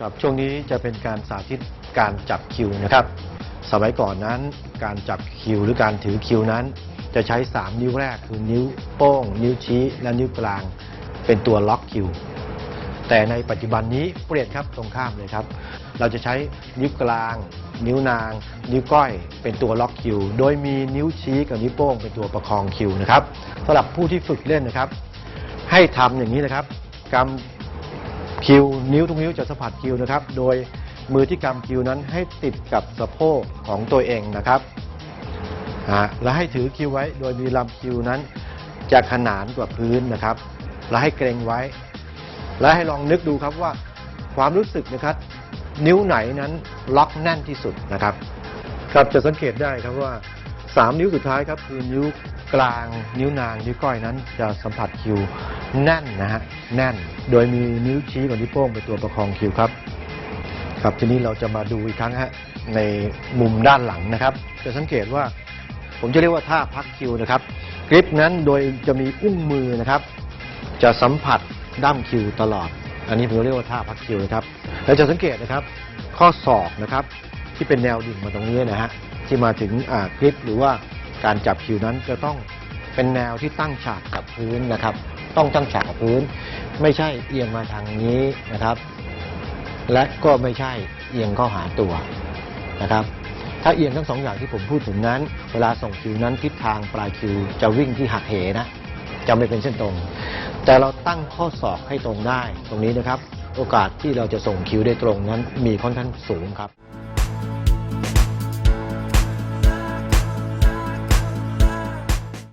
ครับช่วงนี้จะเป็นการสาธิตการจับคิวนะครับ สมัยก่อนนั้นการจับคิวหรือการถือคิวนั้น จะใช้ 3 นิ้วแรกคือนิ้วโป้ง นิ้วชี้ และนิ้วกลาง เป็นตัวล็อกคิว แต่ในปัจจุบันนี้เปลี่ยนครับตรงข้ามเลยครับ เราจะใช้นิ้วกลาง นิ้วนาง นิ้วก้อย เป็นตัวล็อกคิว โดยมีนิ้วชี้กับนิ้วโป้งเป็นตัวประคองคิวนะครับสำหรับผู้ที่ฝึกเล่นนะครับ ให้ทำอย่างนี้นะครับกำ คิวนิ้วทุกนิ้วจะสัมผัสคิวนะครับ โดยมือที่กำคิวนั้นให้ติดกับสะโพกของตัวเองนะครับและให้ถือคิวไว้ โดยมีลำคิวนั้น จะขนานกว่าพื้นนะครับ และให้เกรงไว้ และให้ลองนึกดูครับว่าความรู้สึกนะครับ นิ้วไหนนั้นล็อกแน่นที่สุดนะครับ ครับจะสังเกตได้ครับว่า 3 นิ้วสุดท้ายครับคือนิ้ว กลางนิ้วนางนิ้วก้อยนั้นจะสัมผัสคิวแน่นนะฮะแน่น โดยมีนิ้วชี้กับนิ้วโป้งเป็นตัวประคองคิวครับ ครับทีนี้เราจะมาดูอีกครั้งฮะในมุมด้านหลังนะครับ จะสังเกตว่า ผมจะเรียกว่าท่าพักคิวนะครับกริปนั้นโดยจะมีอุ้งมือนะครับ จะสัมผัสด้ามคิวตลอด อันนี้ผมเรียกว่าท่าพักคิวนะครับแล้วจะสังเกตนะครับ ข้อศอกนะครับที่เป็นแนวดิ่งมาตรงนี้นะฮะที่มาถึงกริปหรือว่า การจับคิวนั้นจะต้องเป็นแนวที่ตั้งฉากกับพื้นนะครับ ต้องตั้งฉากกับพื้น ไม่ใช่เอียงมาทางนี้นะครับ และก็ไม่ใช่เอียงเข้าหาตัวนะครับ ถ้าเอียงทั้งสองอย่างที่ผมพูดถึงนั้น เวลาส่งคิวนั้นทิศทางปลายคิวจะวิ่งที่หักเหนะจะไม่เป็นเส้นตรง แต่เราตั้งข้อศอกให้ตรงได้ ตรงนี้นะครับ โอกาสที่เราจะส่งคิวได้ตรงนั้นมีค่อนข้างสูงครับ